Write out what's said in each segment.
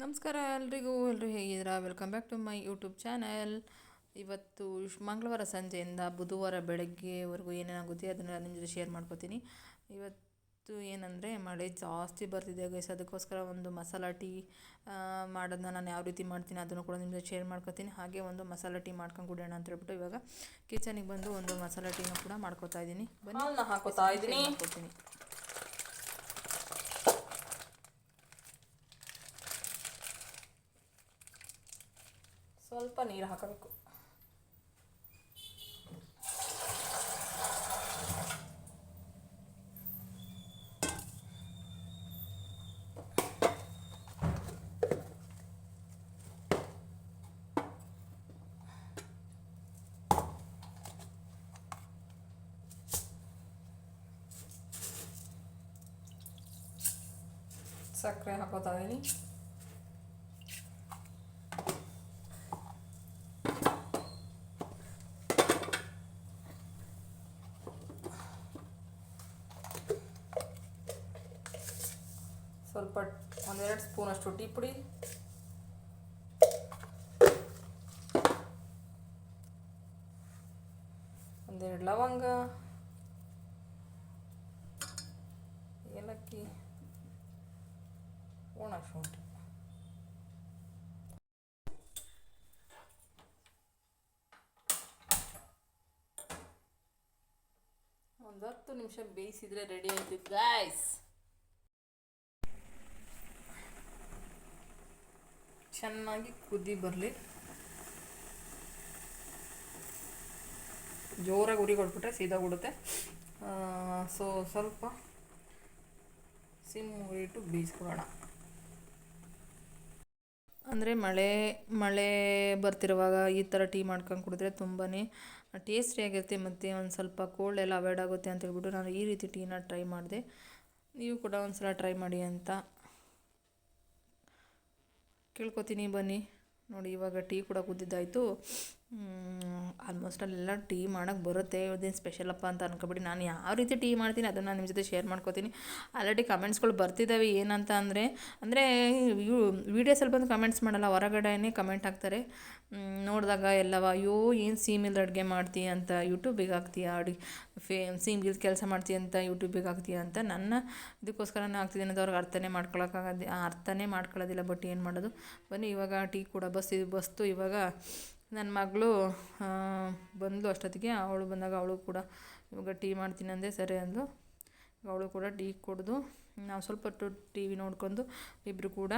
ನಮಸ್ಕಾರ ಎಲ್ರಿಗೂ ಎಲ್ಲರೂ ಹೇಗಿದ್ದೀರಾ? Welcome back to my YouTube channel ಇವತ್ತು ಮಂಗಳವಾರ ಸಂಜೆಯಿಂದ ಬುಧವಾರ ಬೆಳಗ್ಗೆವರೆಗೂ ಏನೇನಾಗುತ್ತೆ ಅದನ್ನು ನಿಮ್ಮ ಜೊತೆ ಶೇರ್ ಮಾಡ್ಕೋತೀನಿ. ಇವತ್ತು ಏನಂದರೆ ಮಳೆ ಜಾಸ್ತಿ ಬರ್ತಿದೆ ಗೈಸ್ ಅದಕ್ಕೋಸ್ಕರ ಒಂದು ಮಸಾಲ ಟೀ ಮಾಡೋದನ್ನ ನಾನು ಯಾವ ರೀತಿ ಮಾಡ್ತೀನಿ ಅದನ್ನು ಕೂಡ ನಿಮ್ಮ ಜೊತೆ ಶೇರ್ ಮಾಡ್ಕೋತೀನಿ. ಹಾಗೆ ಒಂದು ಮಸಾಲ ಟೀ ಮಾಡ್ಕೊಂಡು ಕುಡಿಯೋಣ ಅಂತ ಹೇಳ್ಬಿಟ್ಟು ಇವಾಗ ಕಿಚನಿಗೆ ಬಂದು ಒಂದು ಮಸಾಲ ಟೀನ ಕೂಡ ಮಾಡ್ಕೋತಾ ಇದ್ದೀನಿ. ಬನ್ನಿ. ಹಾಕೋತಾ ಇದ್ದೀನಿ. ಸ್ವಲ್ಪ ನೀರು ಹಾಕಬೇಕು ಸಕ್ಕರೆ ಹಾಕೋತಾ ಇದ್ದೀನಿ ಸ್ವಲ್ಪ ಒಂದೆರಡು ಸ್ಪೂನಷ್ಟು ಟೀ ಪುಡಿ. ಒಂದೆರಡು ಲವಂಗ. ಏಲಕ್ಕಿ. ಒಣ ಶುಂಠಿ ಒಂದು ಹತ್ತು ನಿಮಿಷ ಬೇಯಿಸಿದ್ರೆ ರೆಡಿ ಆಯಿತು ಗಾಯ್ಸ್ ಚೆನ್ನಾಗಿ ಕುದಿ ಬರಲಿ. ಜೋರಾಗಿ ಉರಿ ಕೊಟ್ಬಿಟ್ರೆ ಸೀದಾ ಬಿಡುತ್ತೆ ಸೊ ಸ್ವಲ್ಪ ಸಿಮ್ ಉರಿಟ್ಟು ಬೀಸ್ಕೊಳ್ಳೋಣ. ಅಂದರೆ ಮಳೆ ಮಳೆ ಬರ್ತಿರುವಾಗ ಈ ಥರ ಟೀ ಮಾಡ್ಕೊಂಡು ಕುಡಿದ್ರೆ ತುಂಬಾ ಟೇಸ್ಟಿಯಾಗಿರುತ್ತೆ ಮತ್ತು ಒಂದು ಸ್ವಲ್ಪ ಕೋಲ್ಡ್ ಎಲ್ಲ ಅವಾಯ್ಡ್ ಆಗುತ್ತೆ ಅಂತ ಹೇಳ್ಬಿಟ್ಟು ನಾನು ಈ ರೀತಿ ಟೀನ ಟ್ರೈ ಮಾಡಿದೆ. ನೀವು ಕೂಡ ಒಂದು ಸಲ ಟ್ರೈ ಮಾಡಿ ಅಂತ. ಕೇಳ್ಕೊತೀನಿ ಬನ್ನಿ. ನೋಡಿ ಇವಾಗ ಟೀ ಕೂಡ ಕುದ್ದಿದ್ದಾಯಿತು ಆಲ್ಮೋಸ್ಟ್ ಅಲ್ಲೆಲ್ಲ ಟೀ ಮಾಡೋಕ್ಕೆ ಬರುತ್ತೆ. ಇದೇನು ಸ್ಪೆಷಲಪ್ಪ ಅಂತ ಅನ್ಕೊಬಿಡಿ. ನಾನು ಯಾವ ರೀತಿ ಟೀ ಮಾಡ್ತೀನಿ ಅದನ್ನು ನಿಮ್ಮ ಜೊತೆ ಶೇರ್ ಮಾಡ್ಕೋತೀನಿ. ಆಲ್ರೆಡಿ ಕಮೆಂಟ್ಸ್ಗಳು ಬರ್ತಿದ್ದಾವೆ ಏನಂತ ಅಂದರೆ ಅಂದರೆ ವೀಡಿಯೋಸಲ್ಲಿ ಬಂದು ಕಮೆಂಟ್ಸ್ ಮಾಡಲ್ಲ, ಹೊರಗಡೆನೇ ಕಮೆಂಟ್ ಹಾಕ್ತಾರೆ. ನೋಡಿದಾಗ ಎಲ್ಲವ, ಅಯ್ಯೋ, ಏನು ಸೀಮಿಲ್ದ ಅಡುಗೆ ಮಾಡ್ತೀಯ ಅಂತ ಯೂಟ್ಯೂಬಿಗೆ ಹಾಕ್ತೀಯ ಅಡುಗೆ ಫೇ ಸೀಮ್ಗಿಲ್ ಕೆಲಸ ಮಾಡ್ತೀಯ ಅಂತ ಯೂಟ್ಯೂಬಿಗೆ ಹಾಕ್ತೀಯ ಅಂತ ನನ್ನ ಇದಕ್ಕೋಸ್ಕರ ನಾನು ಹಾಕ್ತಿದ್ದೀನಿ ಅಂತ ಅವ್ರಿಗೆ ಅರ್ಥನೇ ಮಾಡ್ಕೊಳಕ್ಕಾಗದೆ ಅರ್ಥನೇ ಮಾಡ್ಕೊಳ್ಳೋದಿಲ್ಲ. ಬಟ್ ಏನು ಮಾಡೋದು? ಬನ್ನಿ, ಇವಾಗ ಟೀ ಕೂಡ ಬಸ್, ಬಸ್ತು ಇವಾಗ ನನ್ನ ಮಗಳು ಬಂದಳು ಅಷ್ಟೊತ್ತಿಗೆ. ಅವಳು ಬಂದಾಗ ಅವಳು ಕೂಡ, ಇವಾಗ ಟೀ ಮಾಡ್ತೀನಿ ಅಂದೆ, ಸರಿ ಅಂದು ಅವಳು ಕೂಡ ಟೀ ಕುಡಿದು, ನಾವು ಸ್ವಲ್ಪ ಟಿ ವಿ ನೋಡ್ಕೊಂಡು ಇಬ್ಬರು ಕೂಡ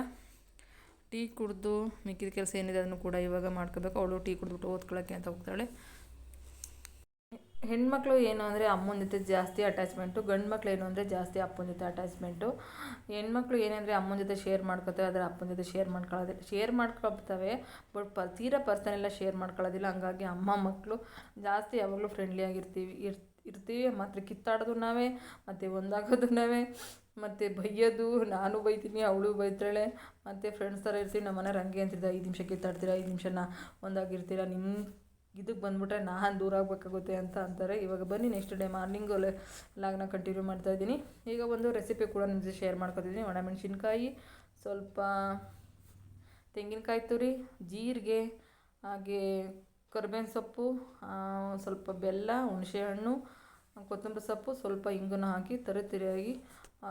ಟೀ ಕುಡಿದು, ಮಿಕ್ಕಿದ ಕೆಲಸ ಏನಿದೆ ಅದನ್ನು ಕೂಡ ಇವಾಗ ಮಾಡ್ಕೋಬೇಕು. ಅವಳು ಟೀ ಕುಡಿದ್ಬಿಟ್ಟು ಓದ್ಕೊಳ್ಳೋಕ್ಕೆ ಅಂತ ಹೋಗ್ತಾಳೆ. ಹೆಣ್ಮಕ್ಳು ಏನು ಅಂದರೆ ಅಮ್ಮನ ಜೊತೆ ಜಾಸ್ತಿ ಅಟ್ಯಾಚ್ಮೆಂಟು ಗಂಡು ಮಕ್ಳು ಏನು ಅಂದರೆ ಜಾಸ್ತಿ ಅಪ್ಪನ ಜೊತೆ ಅಟ್ಯಾಚ್ಮೆಂಟು ಹೆಣ್ಮಕ್ಳು ಏನಂದರೆ ಅಮ್ಮನ ಜೊತೆ ಶೇರ್ ಮಾಡ್ಕೊತವೆ, ಆದರೆ ಅಪ್ಪನ ಜೊತೆ ಶೇರ್ ಮಾಡ್ಕೊಳ್ಳೋದಿಲ್ಲ. ಶೇರ್ ಮಾಡ್ಕೊಳ್ತವೆ ಬಟ್ ಪ, ತೀರಾ ಪರ್ಸನ್ ಎಲ್ಲ ಶೇರ್ ಮಾಡ್ಕೊಳ್ಳೋದಿಲ್ಲ. ಹಂಗಾಗಿ ಅಮ್ಮ ಮಕ್ಕಳು ಜಾಸ್ತಿ ಯಾವಾಗಲೂ ಫ್ರೆಂಡ್ಲಿ ಆಗಿರ್ತೀವಿ, ಇರ್, ಇರ್ತೀವಿ. ಮಾತ್ರ ಕಿತ್ತಾಡೋದು ನಾವೇ, ಮತ್ತು ಒಂದಾಗೋದು ನಾವೇ, ಮತ್ತು ಬೈಯೋದು. ನಾನು ಬೈತೀನಿ, ಅವಳು ಬೈತಾಳೆ. ಮತ್ತು ಫ್ರೆಂಡ್ಸ್ ಥರ ಇರ್ತೀವಿ. ನಮ್ಮ ಮನೆಯವ್ರು ಹಂಗೆ ಅಂತಿದ್ದ ಐದು ನಿಮಿಷ ಕಿತ್ತಾಡ್ತೀರಾ, ಐದು ನಿಮಿಷನ ಒಂದಾಗಿರ್ತೀರಾ. ನಿಮ್ಮ ಇದಕ್ಕೆ ಬಂದುಬಿಟ್ರೆ ನಾನು ದೂರ ಆಗಬೇಕಾಗುತ್ತೆ ಅಂತ ಅಂತಾರೆ. ಇವಾಗ ಬನ್ನಿ ನೆಕ್ಸ್ಟ್ ಡೇ ಮಾರ್ನಿಂಗು ಲಾಗ್ನ ಕಂಟಿನ್ಯೂ ಮಾಡ್ತಾ ಇದ್ದೀನಿ. ಈಗ ಒಂದು ರೆಸಿಪಿ ಕೂಡ ನಿಮ್ಮ ಜೊತೆ ಶೇರ್ ಮಾಡ್ಕೊತಿದ್ದೀನಿ. ಒಣಮೆಣಸಿನ್ಕಾಯಿ, ಸ್ವಲ್ಪ ತೆಂಗಿನಕಾಯಿ ತುರಿ, ಜೀರಿಗೆ, ಹಾಗೆ ಕರ್ಬೇವಿನ ಸೊಪ್ಪು ಸ್ವಲ್ಪ ಬೆಲ್ಲ ಹುಣಸೆಹಣ್ಣು ಕೊತ್ತಂಬರಿ ಸೊಪ್ಪು, ಸ್ವಲ್ಪ ಇಂಗನ್ನು ಹಾಕಿ ತರಿತರಿಯಾಗಿ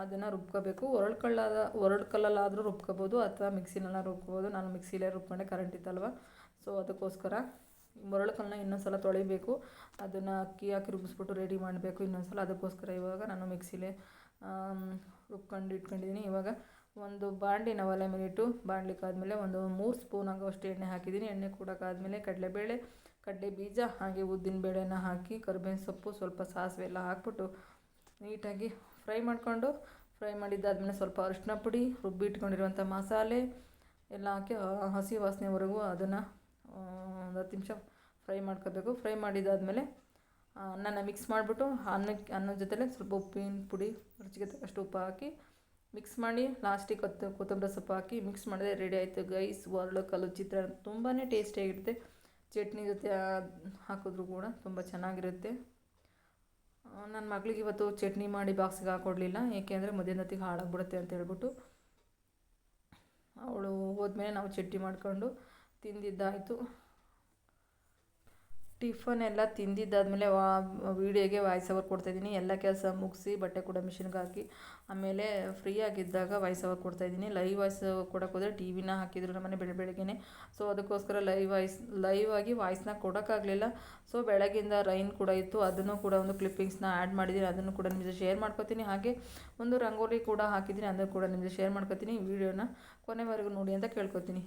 ಅದನ್ನು ರುಬ್ಕೋಬೇಕು. ಒರಳು ಕಳ್ಳಾದ ಒರಳು ಕಲ್ಲಲ್ಲಾದರೂ ರುಬ್ಕೋಬೋದು ಅಥವಾ ಮಿಕ್ಸಿನಲ್ಲ ರುಬ್ಕೋಬೋದು. ನಾನು ಮಿಕ್ಸಿಲೇ ರುಬ್ಕೊಂಡೆ ಕರೆಂಟ್ ಇತ್ತಲ್ವ? ಸೊ ಅದಕ್ಕೋಸ್ಕರ ಮರಳು ಕಲ್ಲನ್ನ ಇನ್ನೊಂದು ಸಲ ತೊಳಿಬೇಕು. ಅದನ್ನು ಅಕ್ಕಿ ಹಾಕಿ ರುಬ್ಬಿಸ್ಬಿಟ್ಟು ರೆಡಿ ಮಾಡಬೇಕು. ಇನ್ನೊಂದು ಸಲ ಅದಕ್ಕೋಸ್ಕರ ಇವಾಗ ನಾನು ಮಿಕ್ಸಿಲೇ ರುಬ್ಕೊಂಡು ಇಟ್ಕೊಂಡಿದ್ದೀನಿ ಇವಾಗ ಒಂದು ಬಾಣಲಿನ ಒಲೆ ಮೇಲಿಟ್ಟು ಬಾಣಲಿಕ್ಕಾದ್ಮೇಲೆ ಒಂದು ಮೂರು ಸ್ಪೂನ್ ಆಗೋಷ್ಟು ಎಣ್ಣೆ ಹಾಕಿದ್ದೀನಿ ಎಣ್ಣೆ ಕೂಡಕ್ಕಾದ್ಮೇಲೆ ಕಡಲೆಬೇಳೆ, ಕಡಲೆ ಬೀಜ, ಹಾಗೆ ಉದ್ದಿನ ಬೇಳೆನ ಹಾಕಿ ಕರಿಬೇವಿನ ಸೊಪ್ಪು ಸ್ವಲ್ಪ ಸಾಸಿವೆ ಎಲ್ಲ ಹಾಕ್ಬಿಟ್ಟು ನೀಟಾಗಿ ಫ್ರೈ ಮಾಡಿಕೊಂಡು, ಫ್ರೈ ಮಾಡಿದ್ದಾದ್ಮೇಲೆ ಸ್ವಲ್ಪ ಅರಿಶಿನ ಪುಡಿ, ರುಬ್ಬಿ ಇಟ್ಕೊಂಡಿರುವಂಥ ಮಸಾಲೆ ಎಲ್ಲ ಹಾಕಿ ಹಸಿ ವಾಸನೆವರೆಗೂ ಅದನ್ನು ಒಂದು ಹತ್ತು ನಿಮಿಷ ಫ್ರೈ ಮಾಡ್ಕೋಬೇಕು. ಫ್ರೈ ಮಾಡಿದಾದಮೇಲೆ ಅನ್ನನ ಮಿಕ್ಸ್ ಮಾಡಿಬಿಟ್ಟು ಅನ್ನಕ್ಕೆ ಅನ್ನದ ಜೊತೆಲೆ ಸ್ವಲ್ಪ ಉಪ್ಪಿನ ಪುಡಿ ರುಚಿಗೆ ತಕ್ಕಷ್ಟು ಉಪ್ಪು ಹಾಕಿ ಮಿಕ್ಸ್ ಮಾಡಿ ಲಾಸ್ಟಿಗೆ ಕೊತ್ತ, ಕೊತ್ತಂಬರಿ ಸೊಪ್ಪು ಹಾಕಿ ಮಿಕ್ಸ್ ಮಾಡಿದ್ರೆ ರೆಡಿ ಆಯಿತು. ಗೈಸ್ ಕಲ್ಲು ಚಿತ್ರಾನ್ನ ತುಂಬಾ ಟೇಸ್ಟಿಯಾಗಿರುತ್ತೆ ಚಟ್ನಿ ಜೊತೆ ಹಾಕಿದ್ರು ಕೂಡ ತುಂಬ ಚೆನ್ನಾಗಿರುತ್ತೆ. ನನ್ನ ಮಗಳಿಗೆ ಇವತ್ತು ಚಟ್ನಿ ಮಾಡಿ ಬಾಕ್ಸಿಗೆ ಹಾಕ್ಕೊಡ್ಲಿಲ್ಲ ಏಕೆಂದರೆ ಮಧ್ಯಾಹ್ನೊತ್ತಿಗೆ ಹಾಳಾಗ್ಬಿಡುತ್ತೆ ಅಂತ ಹೇಳ್ಬಿಟ್ಟು, ಅವಳು ಹೋದ್ಮೇಲೆ ನಾವು ಚಟ್ನಿ ಮಾಡ್ಕೊಂಡು ತಿಂದಿದ್ದಾಯಿತು. ಟಿಫನ್ ಎಲ್ಲ ತಿಂದಿದ್ದಾದಮೇಲೆ ವಾ, ವೀಡಿಯೋಗೆ ವಾಯ್ಸ್ ಓವರ್ ಕೊಡ್ತಾಯಿದ್ದೀನಿ ಎಲ್ಲ ಕೆಲಸ ಮುಗಿಸಿ ಬಟ್ಟೆ ಕೂಡ ಮಿಷಿನ್ಗೆ ಹಾಕಿ, ಆಮೇಲೆ ಫ್ರೀ ಆಗಿದ್ದಾಗ ವಾಯ್ಸ್ ಓವರ್ ಕೊಡ್ತಾಯಿದ್ದೀನಿ ಲೈವ್ ವಾಯ್ಸ್ ಕೊಡೋಕೆ ಹೋದರೆ ಟಿ ವಿನ ಹಾಕಿದ್ರು ನಮ್ಮನೆ ಬೆಳೆ, ಬೆಳಗ್ಗೆನೆ. ಸೊ ಅದಕ್ಕೋಸ್ಕರ ಲೈವ್ ವಾಯ್ಸ್ ಲೈವ್ ಆಗಿ ವಾಯ್ಸ್ನ ಕೊಡೋಕ್ಕಾಗಲಿಲ್ಲ. ಸೊ ಬೆಳಗಿಂದ ರೈನ್ ಕೂಡ ಇತ್ತು. ಅದನ್ನು ಕೂಡ ಒಂದು ಕ್ಲಿಪ್ಪಿಂಗ್ಸ್ನ ಆ್ಯಡ್ ಮಾಡಿದ್ದೀನಿ. ಅದನ್ನು ಕೂಡ ನಿಮಗೆ ಶೇರ್ ಮಾಡ್ಕೊತೀನಿ. ಹಾಗೆ ಒಂದು ರಂಗೋಲಿ ಕೂಡ ಹಾಕಿದ್ದೀನಿ. ಅದನ್ನು ಕೂಡ ನಿಮಗೆ ಶೇರ್ ಮಾಡ್ಕೊತೀನಿ. ವೀಡಿಯೋನ ಕೊನೆವರೆಗೂ ನೋಡಿ ಅಂತ ಕೇಳ್ಕೊತೀನಿ.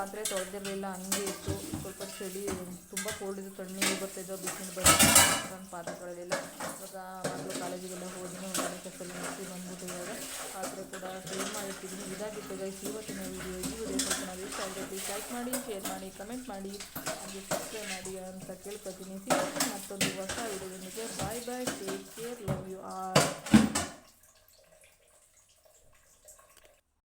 ಪಾತ್ರೆ ತೊಳೆದಿರಲಿಲ್ಲ, ಹಂಗೆ ಇತ್ತು. ಸ್ವಲ್ಪ ಚಳಿ, ತುಂಬ ಕೋಲ್ಡ್ ಇದು ತಣ್ಣೀರು ಬರ್ತಾಯಿದ್ದೋ ಬಿಸಿಲು ಬರ್ತಾಯಿದ್ದು ಪಾತ್ರೆ ತೊಳೆದಿಲ್ಲ ಇವಾಗ ಮಕ್ಕಳು ಕಾಲೇಜಿಗೆಲ್ಲ ಹೋದ್ಮೇಲೆ ಒಂದನೇ ಕಪ್ಪಲ್ಲಿ ಮುಚ್ಚಿ ಬಂದ್ಬಿಟ್ಟು ಇವಾಗ ಪಾತ್ರೆ ಕೂಡ ಕ್ಲೀನ್ ಮಾಡಿರ್ತೀನಿ ಇದಾಗಿತ್ತು ಗೈಸ್ ಇವತ್ತಿನ ವೀಡಿಯೋ ಈ ವಿಡಿಯೋ ಸ್ವಲ್ಪ ನಾವು ಇಷ್ಟ ಆಗಿರ್ತೀವಿ ಲೈಕ್ ಮಾಡಿ ಶೇರ್ ಮಾಡಿ ಕಮೆಂಟ್ ಮಾಡಿ, ಹಾಗೆ ಸಬ್ಸ್ಕ್ರೈಬ್ ಮಾಡಿ ಅಂತ ಕೇಳ್ಕೊತೀನಿ ಸಿಗುತ್ತೆ ಮತ್ತೊಂದು ಹೊಸ ವಿಡಿಯೋದೊಂದಿಗೆ bye bye take care love you R